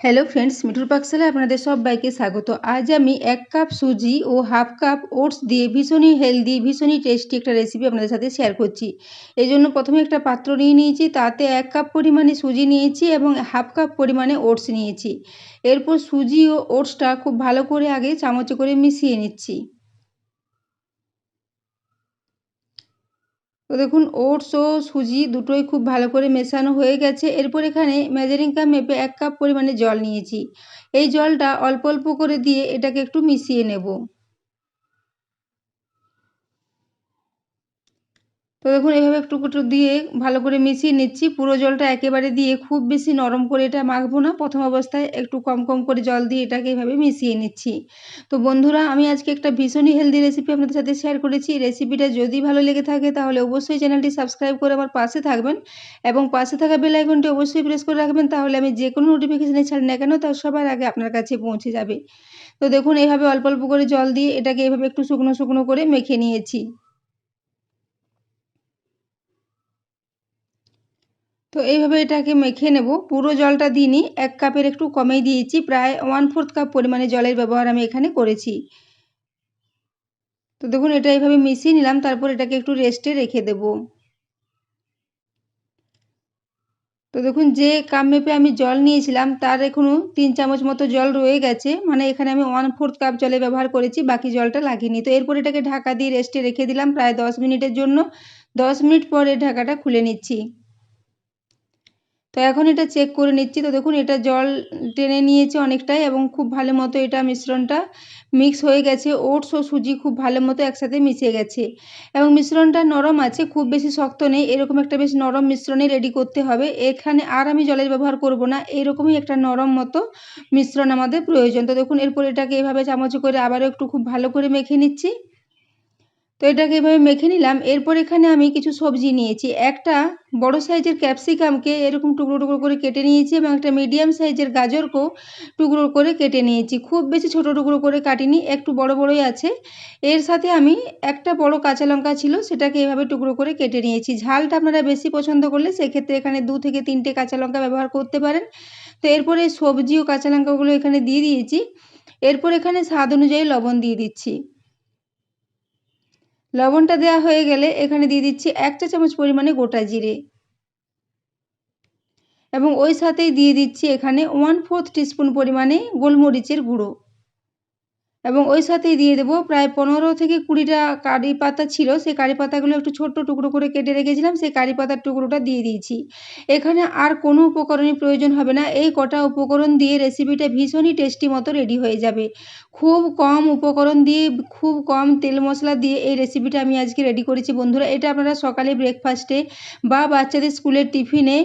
Hello friends মিঠুর পাকশালে আপনাদের সবাইকে স্বাগত। আজ আমি এক কাপ সুজি ও হাফ কাপ ওটস দিয়ে ভীষণই হেলদি ভীষণই টেস্টি একটা রেসিপি আপনাদের সাথে শেয়ার করছি। এই জন্য প্রথমে একটা পাত্র নিয়ে নিয়েছি, তাতে এক কাপ পরিমাণে সুজি নিয়েছি এবং হাফ কাপ পরিমাণে ওটস নিয়েছি। এরপর সুজি ও ওটসটা খুব ভালো করে আগে চামচে করে মিশিয়ে নিচ্ছি। তো দেখুন, ওটস ও সুজি দুটোই খুব ভালো করে মেশানো হয়ে গেছে। এরপর এখানে মেজারিং কাপ মেপে এক কাপ পরিমাণে জল নিয়েছি। এই জলটা অল্প অল্প করে দিয়ে এটাকে একটু মিশিয়ে নেব। তো দেখুন, এভাবে একটু একটু দিয়ে ভালো করে মিশিয়ে নিচ্ছি। পুরো জলটা একেবারে দিয়ে খুব বেশি নরম করে এটা মাখবো না। প্রথম অবস্থায় একটু কম কম করে জল দিয়ে এটাকে এভাবে মিশিয়ে নিচ্ছি। তো বন্ধুরা, আমি আজকে একটা ভীষণই হেলদি রেসিপি আপনাদের সাথে শেয়ার করেছি। রেসিপিটা যদি ভালো লেগে থাকে, তাহলে অবশ্যই চ্যানেলটি সাবস্ক্রাইব করে আমার পাশে থাকবেন এবং পাশে থাকা বেল আইকনটি অবশ্যই প্রেস করে রাখবেন, তাহলে আমি যে কোনো নোটিফিকেশানে ছাড়ি না কেন তার সবার আগে আপনার কাছে পৌঁছে যাবে। তো দেখুন এইভাবে অল্প অল্প করে জল দিয়ে এটাকে এভাবে একটু শুকনো শুকনো করে মেখে নিয়েছি। তো এইভাবে এটাকে মেখে নেব। পুরো জলটা দিইনি, এক কাপের একটু কমেই দিয়েছি, প্রায় ওয়ান ফোর্থ কাপ পরিমাণে জলের ব্যবহার আমি এখানে করেছি। তো দেখুন, এটা এইভাবে মিশিয়ে নিলাম, তারপর এটাকে একটু রেস্টে রেখে দেব। তো দেখুন, যে কাপ মেপে আমি জল নিয়েছিলাম, তার এখনও তিন চামচ মতো জল রয়ে গেছে। মানে এখানে আমি ওয়ান ফোর্থ কাপ জলে ব্যবহার করেছি, বাকি জলটা লাগিনি। তো এরপর এটাকে ঢাকা দিয়ে রেস্টে রেখে দিলাম, প্রায় দশ মিনিটের জন্য। দশ মিনিট পরে ঢাকাটা খুলে নিচ্ছি। তো এখন এটা চেক করে নিচ্ছি। তো দেখুন, এটা জল টেনে নিয়েছে অনেকটাই এবং খুব ভালো মতো এটা মিশ্রণটা মিক্স হয়ে গেছে। ওটস ও সুজি খুব ভালো মতো একসাথে মিশে গেছে এবং মিশ্রণটা নরম আছে, খুব বেশি শক্ত নেই। এরকম একটা বেশ নরম মিশ্রণে রেডি করতে হবে। এখানে আর আমি জলের ব্যবহার করব না, এরকমই একটা নরম মতো মিশ্রণ আমাদের প্রয়োজন। তো দেখুন, এরপর এটাকে এভাবে চামচ করে আবারও একটু খুব ভালো করে মেখে নিচ্ছি। তো এটাকে এভাবে মেখে নিলাম। এরপর এখানে আমি কিছু সবজি নিয়েছি। একটা বড় সাইজের ক্যাপসিকামকে এরকম টুকরো টুকরো করে কেটে নিয়েছি এবং একটা মিডিয়াম সাইজের গাজরকেও টুকরো করে কেটে নিয়েছি। খুব বেশি ছোট টুকরো করে কাটিনি, একটু বড় বড়ই আছে। এর সাথে আমি একটা বড় কাঁচা লঙ্কা ছিল, সেটাকে এভাবে টুকরো করে কেটে নিয়েছি। ঝালটা আপনারা বেশি পছন্দ করলে সেক্ষেত্রে এখানে দু থেকে তিনটে কাঁচা লঙ্কা ব্যবহার করতে পারেন। তো এরপরে সবজি ও কাঁচা লঙ্কাগুলো এখানে দিয়ে দিয়েছি। এরপর এখানে স্বাদ অনুযায়ী লবণ দিয়ে দিচ্ছি। লবণটা দেওয়া হয়ে গেলে এখানে দিয়ে দিচ্ছি এক চা চামচ পরিমাণে গোটা জিরে। এবং ওই সাথেই দিয়ে দিচ্ছি এখানে ওয়ান ফোর্থ টিস্পুন পরিমাণে গোলমরিচের গুঁড়ো। এবং ওই সাথেই দিয়ে দেবো প্রায় পনেরো থেকে কুড়িটা কারি পাতা ছিল, সেই কারি পাতাগুলো একটু ছোট্ট টুকরো করে কেটে রেখেছিলাম, সেই কারি পাতার টুকরোটা দিয়ে দিয়েছি। এখানে আর কোনো উপকরণের প্রয়োজন হবে না, এই কটা উপকরণ দিয়ে রেসিপিটা ভীষণই টেস্টি মতো রেডি হয়ে যাবে। খুব কম উপকরণ দিয়ে, খুব কম তেল মশলা দিয়ে এই রেসিপিটা আমি আজকে রেডি করেছি। বন্ধুরা, এটা আপনারা সকালে ব্রেকফাস্টে বা বাচ্চাদের স্কুলের টিফিনে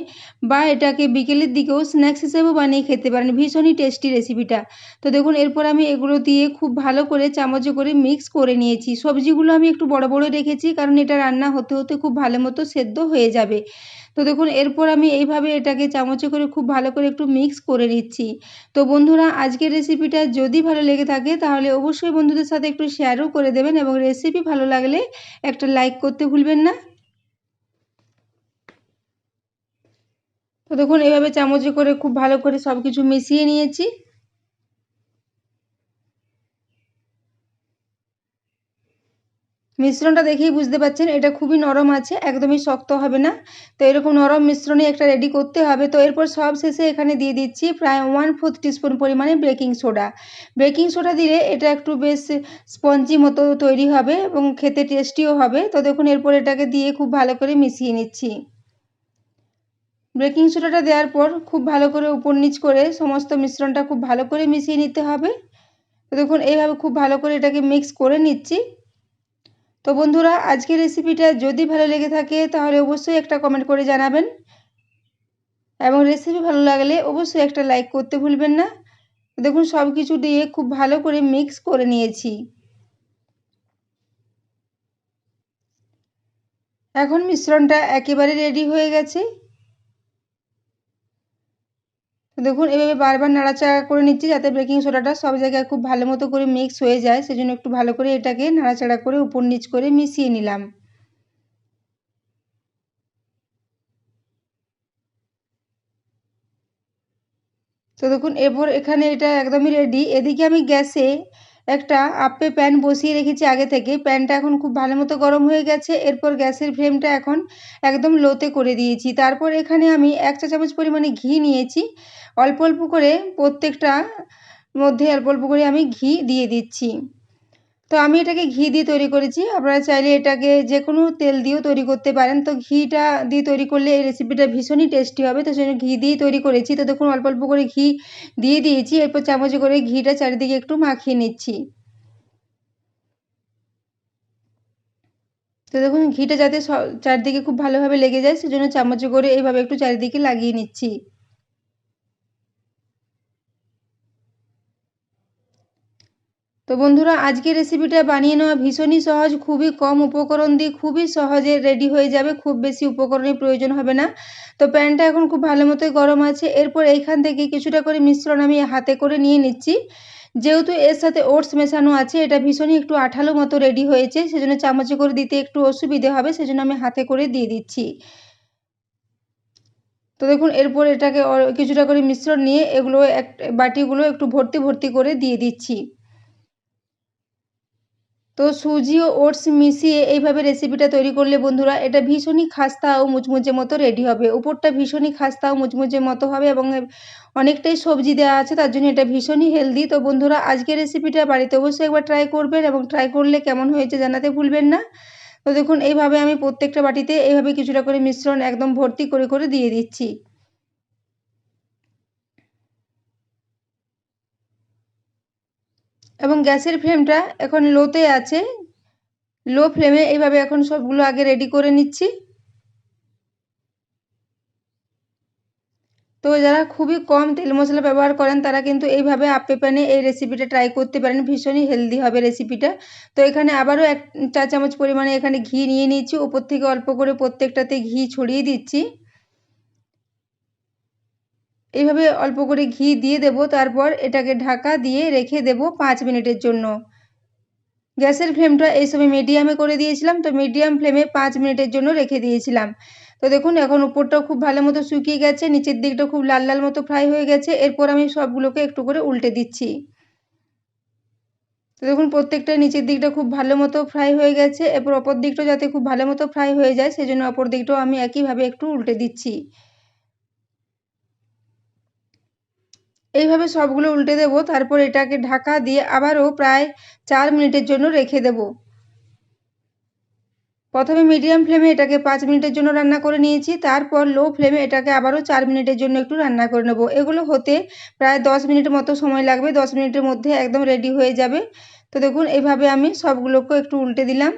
বা এটাকে বিকেলের দিকেও স্ন্যাক্স হিসেবেও বানিয়ে খেতে পারেন। ভীষণই টেস্টি রেসিপিটা তো দেখুন, এরপর আমি এগুলো দিয়ে খুব ভালো করে চামচে করে মিক্স করে নিয়েছি। সবজিগুলো আমি একটু বড় বড় রেখেছি, কারণ এটা রান্না হতে হতে খুব ভালো মতো সেদ্ধ হয়ে যাবে। তো দেখুন, এরপর আমি এইভাবে এটাকে চামচে করে খুব ভালো করে একটু মিক্স করে নিচ্ছি। তো বন্ধুরা, আজকের রেসিপিটা যদি ভালো লেগে থাকে, তাহলে অবশ্যই বন্ধুদের সাথে একটু শেয়ারও করে দেবেন এবং রেসিপি ভালো লাগলে একটা লাইক করতে ভুলবেন না। তো দেখুন, এভাবে চামচে করে খুব ভালো করে সব কিছু মিশিয়ে নিয়েছি। মিশ্রণটা দেখেই বুঝতে পারছেন, এটা খুবই নরম আছে, একদমই শক্ত হবে না। তো এরকম নরম মিশ্রণে একটা রেডি করতে হবে। তো এরপর সব শেষে এখানে দিয়ে দিচ্ছি প্রায় ওয়ান ফোর্থ টিস্পুন পরিমাণে বেকিং সোডা বেকিং সোডা দিলে এটা একটু বেশ স্পঞ্জি মতো তৈরি হবে এবং খেতে টেস্টিও হবে। তো দেখুন, এরপর এটাকে দিয়ে খুব ভালো করে মিশিয়ে নিচ্ছি। বেকিং সোডাটা দেওয়ার পর খুব ভালো করে উপর নিচ করে সমস্ত মিশ্রণটা খুব ভালো করে মিশিয়ে নিতে হবে। তো দেখুন, এইভাবে খুব ভালো করে এটাকে মিক্স করে নিচ্ছি। তো বন্ধুরা, আজকের রেসিপিটা যদি ভালো লেগে থাকে, তাহলে অবশ্যই একটা কমেন্ট করে জানাবেন। এবং রেসিপি ভালো লাগলে অবশ্যই একটা লাইক করতে ভুলবেন না। দেখুন সব কিছু দিয়ে খুব ভালো করে মিক্স করে নিয়েছি। এখন মিশ্রণটা একেবারে রেডি হয়ে গেছে। দেখুন, এভাবে বারবার নাড়াচাড়া করে নিচ্ছি যাতে বেকিং সোডাটা সব জায়গায় খুব ভালো মতো করে মিক্স হয়ে যায়। সেজন্য একটু ভালো করে এটাকে নাড়াচাড়া করে উপর নিচ করে মিশিয়ে নিলাম। তো দেখুন, এরপর এখানে এটা একদমই রেডি এদিকে আমি গ্যাসে একটা আপে প্যান বসিয়ে রেখেছি আগে থেকে প্যানটা এখন খুব ভালো মতো গরম হয়ে গেছে। এরপর গ্যাসের ফ্লেমটা এখন একদম লোতে করে দিয়েছি। তারপর এখানে আমি এক চা চামচ পরিমাণে ঘি নিয়েছি। অল্প অল্প করে প্রত্যেকটা মধ্যে অল্প অল্প করে আমি ঘি দিয়ে দিচ্ছি। তো আমি এটাকে ঘি দিয়ে তৈরি করেছি। আপনারা চাইলে এটাকে যে কোনো তেল দিয়েও তৈরি করতে পারেন। তো ঘিটা দিয়ে তৈরি করলে এই রেসিপিটা ভীষণই টেস্টি হবে। তো সেই জন্য ঘি দিয়েই তৈরি করেছি। তো দেখুন, অল্প অল্প করে ঘি দিয়ে দিয়েছি। এরপর চামচে করে ঘিটা চারিদিকে একটু মাখিয়ে নিচ্ছি। তো দেখুন, ঘিটা যাতে চারিদিকে খুব ভালোভাবে লেগে যায়, সেজন্য চামচে করে এইভাবে একটু চারিদিকে লাগিয়ে নিচ্ছি। তো বন্ধুরা, আজকের রেসিপিটা বানিয়ে নেওয়া ভীষণই সহজ, খুবই কম উপকরণ দিয়ে খুবই সহজে রেডি হয়ে যাবে, খুব বেশি উপকরণের প্রয়োজন হবে না। তো প্যানটা এখন খুব ভালো মতোই গরম আছে, এরপর এইখান থেকে কিছুটা করে মিশ্রণ আমি হাতে করে নিয়ে নিচ্ছি। যেহেতু এর সাথে ওটস মেশানো আছে, এটা ভীষণই একটু আঠালো মতো রেডি হয়েছে, সেজন্য চামচে করে দিতে একটু অসুবিধে হবে, সেজন্য আমি হাতে করে দিয়ে দিচ্ছি। তো দেখুন, এরপর এটাকে কিছুটা করে মিশ্রণ নিয়ে এগুলো এক, বাটিগুলো একটু ভর্তি ভর্তি করে দিয়ে দিচ্ছি। তো সুজি ও ওটস মিশিয়ে এইভাবে রেসিপিটা তৈরি করলে বন্ধুরা, এটা ভীষণই খাস্তা ও মুচমুচে মতো রেডি হবে। উপরটা ভীষণই খাস্তা ও মুচমুচে মতো হবে এবং অনেকটাই সবজি দেওয়া আছে, তার জন্য এটা ভীষণই হেলদি তো বন্ধুরা, আজকের রেসিপিটা বাড়িতে অবশ্যই একবার ট্রাই করবেন এবং ট্রাই করলে কেমন হয়েছে জানাতে ভুলবেন না। তো দেখুন, এইভাবে আমি প্রত্যেকটা বাটিতে এইভাবে কিছুটা করে মিশ্রণ একদম ভর্তি করে করে দিয়ে দিচ্ছি। এবং গ্যাসের ফ্লেমটা এখন লোতে আছে। লো ফ্লেমে এইভাবে এখন সবগুলো আগে রেডি করে নিচ্ছি। তো যারা খুবই কম তেল মশলা ব্যবহার করেন, তারা কিন্তু এইভাবে আপে প্যানে এই রেসিপিটা ট্রাই করতে পারেন। ভীষণই হেলদি হবে রেসিপিটা তো এখানে আবারও এক চা চামচ পরিমাণে এখানে ঘি নিয়ে নিচ্ছি ওপর থেকে অল্প করে প্রত্যেকটাতে ঘি ছড়িয়ে দিচ্ছি। এইভাবে অল্প করে ঘি দিয়ে দেব, তারপর এটাকে ঢাকা দিয়ে রেখে দেব পাঁচ মিনিটের জন্য। গ্যাসের ফ্লেমটা এই সময় মিডিয়ামে করে দিয়েছিলাম, তো মিডিয়াম ফ্লেমে পাঁচ মিনিটের জন্য রেখে দিয়েছিলাম। তো দেখুন, এখন উপরটাও খুব ভালো মতো শুকিয়ে গেছে, নিচের দিকটা খুব লাল লাল মতো ফ্রাই হয়ে গেছে, এরপর আমি সবগুলোকে একটু করে উল্টে দিচ্ছি। তো দেখুন, প্রত্যেকটা নিচের দিকটা খুব ভালো মতো ফ্রাই হয়ে গেছে, এরপর অপর দিকটাও যাতে খুব ভালো মতো ফ্রাই হয়ে যায়, সেজন্য অপর দিকটাও আমি একইভাবে একটু উল্টে দিচ্ছি। এইভাবে সবগুলো উল্টে দেব, তারপর এটাকে ঢাকা দিয়ে আবারও প্রায় চার মিনিটের জন্য রেখে দেব। প্রথমে মিডিয়াম ফ্লেমে এটাকে পাঁচ মিনিটের জন্য রান্না করে নিয়েছি, তারপর লো ফ্লেমে এটাকে আবারও চার মিনিটের জন্য একটু রান্না করে নেব। এগুলো হতে প্রায় দশ মিনিট মতো সময় লাগবে, দশ মিনিটের মধ্যে একদম রেডি হয়ে যাবে। তো দেখুন, এইভাবে আমি সবগুলোকে একটু উল্টে দিলাম।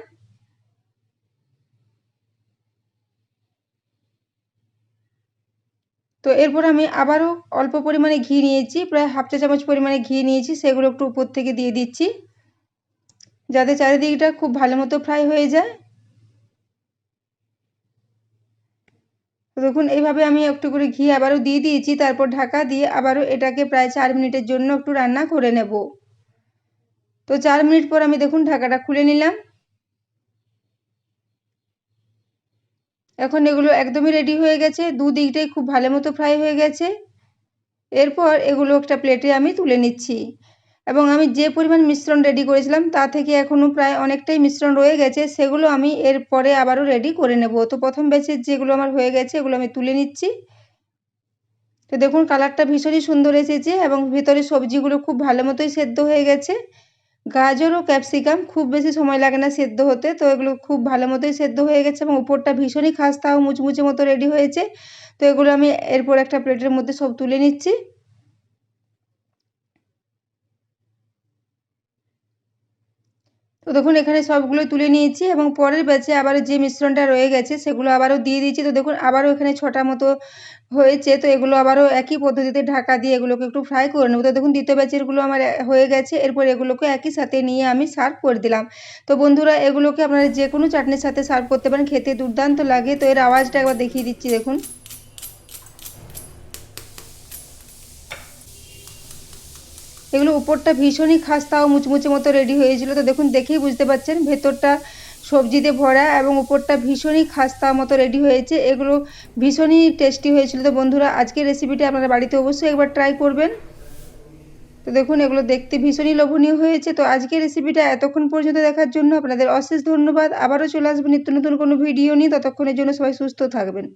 তো এরপর আমি আবারও অল্প পরিমাণে ঘি নিয়েছি, প্রায় হাফ চা চামচ পরিমাণে ঘি নিয়েছি, সেগুলো একটু উপর থেকে দিয়ে দিচ্ছি, যাতে চারিদিকটা খুব ভালো মতো ফ্রাই হয়ে যায়। তো দেখুন, এইভাবে আমি একটু করে ঘি আবারও দিয়ে দিয়েছি, তারপর ঢাকা দিয়ে আবারও এটাকে প্রায় চার মিনিটের জন্য একটু রান্না করে নেব। তো চার মিনিট পর আমি দেখুন, ঢাকাটা খুলে নিলাম। এখন এগুলো একদমই রেডি হয়ে গেছে। দুদিকটাই খুব ভালো মতো ফ্রাই হয়ে গেছে। এরপর এগুলো একটা প্লেটে আমি তুলে নিচ্ছি। এবং আমি যে পরিমাণ মিশ্রণ রেডি করেছিলাম, তা থেকে এখনও প্রায় অনেকটাই মিশ্রণ রয়ে গেছে। সেগুলো আমি এর পরে আবারও রেডি করে নেব। তো প্রথম ব্যাচের যেগুলো আমার হয়ে গেছে, এগুলো আমি তুলে নিচ্ছি। তো দেখুন কালারটা ভীষণই সুন্দর এসেছে এবং ভিতরে সবজিগুলো খুব ভালো মতোই সেদ্ধ হয়ে গেছে। গাজর ও ক্যাপসিকাম খুব বেশি সময় লাগে না সেদ্ধ হতে, তো এগুলো খুব ভালো মতোই সেদ্ধ হয়ে গেছে এবং উপরটা ভীষণই খাস্তা ও মুচমুচে মতো রেডি হয়েছে। তো এগুলো আমি এরপর একটা প্লেটের মধ্যে সব তুলে নিচ্ছি। তো দেখুন, এখানে সবগুলো তুলে নিয়েছি এবং পরের ব্যাচে আবার যে মিশ্রণটা রয়ে গেছে, সেগুলো আবারও দিয়ে দিয়েছি। তো দেখুন, আবারও এখানে ছটা মতো হয়েছে। তো এগুলো আবারও একই পদ্ধতিতে ঢাকা দিয়ে এগুলোকে একটু ফ্রাই করে নেব। তো দেখুন, দ্বিতীয় ব্যাচেরগুলো আমার হয়ে গেছে। এরপর এগুলোকে একই সাথে নিয়ে আমি সার্ভ করে দিলাম। তো বন্ধুরা, এগুলোকে আপনারা যে কোনো চাটনির সাথে সার্ভ করতে পারেন। খেতে দুর্দান্ত লাগে। তো এর আওয়াজটা একবার দেখিয়ে দিচ্ছি, দেখুন। এগুলো উপরটা ভীষণই খাস্তা ও মুচমুচে মতো রেডি হয়েছিল। তো দেখুন, দেখেই বুঝতে পারছেন ভেতরটা সবজিতে ভরা এবং উপরটা ভীষণই খাস্তা মতো রেডি হয়েছে। এগুলো ভীষণই টেস্টি হয়েছিল। তো বন্ধুরা, আজকের রেসিপিটা আপনারা বাড়িতে অবশ্যই একবার ট্রাই করবেন। তো দেখুন, এগুলো দেখতে ভীষণই লোভনীয় হয়েছে। তো আজকের রেসিপিটা এতক্ষণ পর্যন্ত দেখার জন্য আপনাদের অশেষ ধন্যবাদ। আবারও চলে আসবেন নিত্য নতুন কোনো ভিডিও নিয়ে। ততক্ষণের জন্য সবাই সুস্থ থাকবেন।